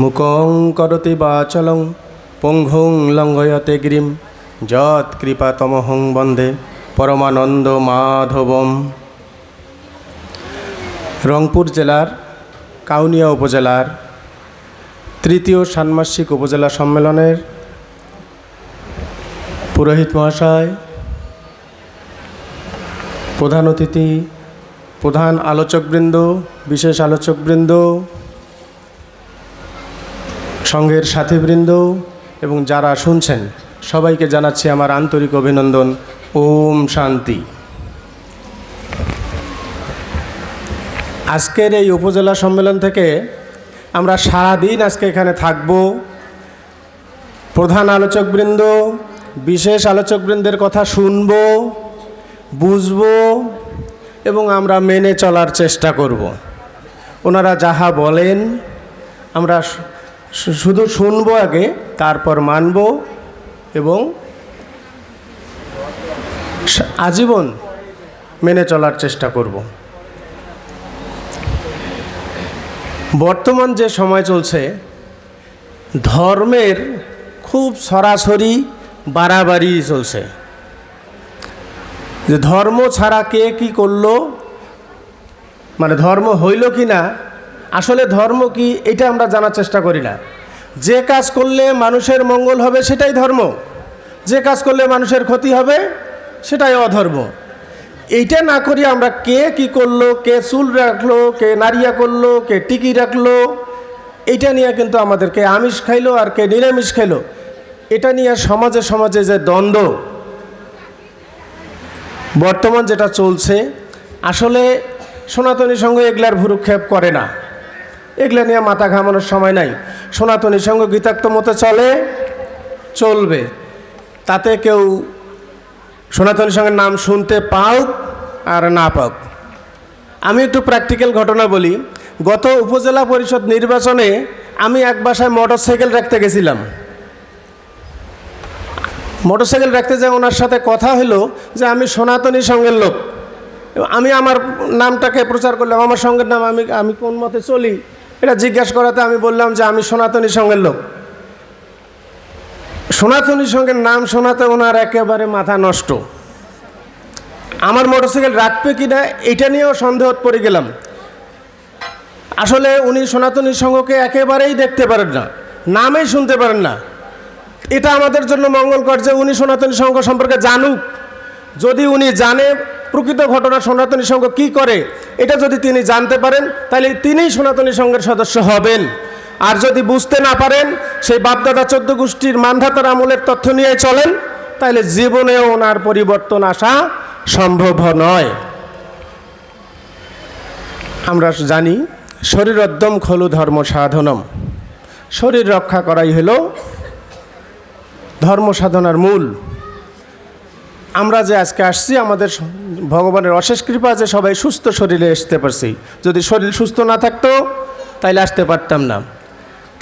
মুকং করতি বাচলং পঙ্ঘুং লঙ্ঘয়তে গিরিম। যৎ কৃপাতমহং বন্দে, পরমানন্দ মাধবম। রংপুর জেলার কাউনিয়া উপজেলার তৃতীয় ষান্মাসিক উপজেলা সম্মেলনের পুরোহিত মহাশয়, প্রধান অতিথি, প্রধান আলোচকবৃন্দ, বিশেষ আলোচকবৃন্দ সংঘের সাথীবৃন্দ এবং যারা শুনছেন, সবাইকে জানাচ্ছি আমার আন্তরিক অভিনন্দন। ওম শান্তি। আজকের এই উপজেলা সম্মেলন থেকে আমরা সারাদিন আজকে এখানে থাকব। প্রধান আলোচকবৃন্দ, বিশেষ আলোচকবৃন্দের কথা শুনব, বুঝব এবং আমরা মেনে চলার চেষ্টা করব। ওনারা যাহা বলেন, আমরা শুধু শুনব আগে, তারপর মানব এবং আজীবন মেনে চলার চেষ্টা করব। বর্তমান যে সময় চলছে, ধর্মের খুব সরাসরি বাড়াবাড়ি চলছে। যে ধর্ম ছাড়া কে কি করল মানে ধর্ম হইল কি না আসলে ধর্ম কি, এটা আমরা জানার চেষ্টা করি না। যে কাজ করলে মানুষের মঙ্গল হবে, সেটাই ধর্ম। যে কাজ করলে মানুষের ক্ষতি হবে, সেটাই অধর্ম। এইটা না করি আমরা কে কি করল, কে চুল রাখল, কে নারিয়া করল, কে টিকি রাখল, এইটা নিয়ে কিন্তু আমাদেরকে আমিষ খাইলো আর কে নিরামিষ খাইলো। এটা নিয়ে সমাজে সমাজে যে দ্বন্দ্ব, বর্তমান যেটা চলছে, আসলে সনাতনী সঙ্গ এগুলার ভুরুক্ষেপ করে না। এগুলা নিয়ে মাথা ঘামানোর সময় নাই। সনাতনী সঙ্গ গীতাক্ত মতে চলে, চলবে। তাতে কেউ সনাতনী সঙ্গের নাম শুনতে পাও আর না পাও আমি একটু প্র্যাকটিক্যাল ঘটনা বলি। গত উপজেলা পরিষদ নির্বাচনে আমি এক বাসায় মোটর সাইকেল রাখতে গেছিলাম। মোটরসাইকেল রাখতে যাই ওনার সাথে কথা হলো যে আমি সনাতনী সঙ্গের লোক। আমি আমার নামটাকে প্রচার করলাম, আমার সঙ্গের নাম আমি আমি কোন মতে চলি? এটা জিজ্ঞাসা করাতে আমি বললাম যে আমি সনাতনী সঙ্গের লোক। সনাতনী সঙ্গের নাম শোনাতে ওনার একেবারে মাথা নষ্ট। আমার মোটরসাইকেল রাখবে কি না এটা নিয়েও সন্দেহ পড়ে গেলাম। আসলে উনি সনাতনী সঙ্গকে একেবারেই দেখতে পারেন না নামেই শুনতে পারেন না। এটা আমাদের জন্য মঙ্গলকর যে উনি সনাতনী সংঘ সম্পর্কে জানুক। যদি উনি জানে প্রকৃত ঘটনা সনাতনী সংঘ কি করে, এটা যদি তিনি জানতে পারেন, তাহলে তিনিই সনাতনী সংঘের সদস্য হবেন। আর যদি বুঝতে না পারেন, সেই বাপদাদা চোদ্দ গোষ্ঠীর মানধাতার আমলের তথ্য নিয়ে চলেন, তাহলে জীবনেও ওনার পরিবর্তন আসা সম্ভব নয়। আমরা জানি শরীরোদ্যম খলু ধর্ম সাধনম। শরীর রক্ষা করাই হলো ধর্ম সাধনার মূল। আমরা যে আজকে আসছি, আমাদের ভগবানের অশেষ কৃপা যে সবাই সুস্থ শরীরে আসতে পারছি। যদি শরীর সুস্থ না থাকতো, তাইলে আসতে পারতাম না।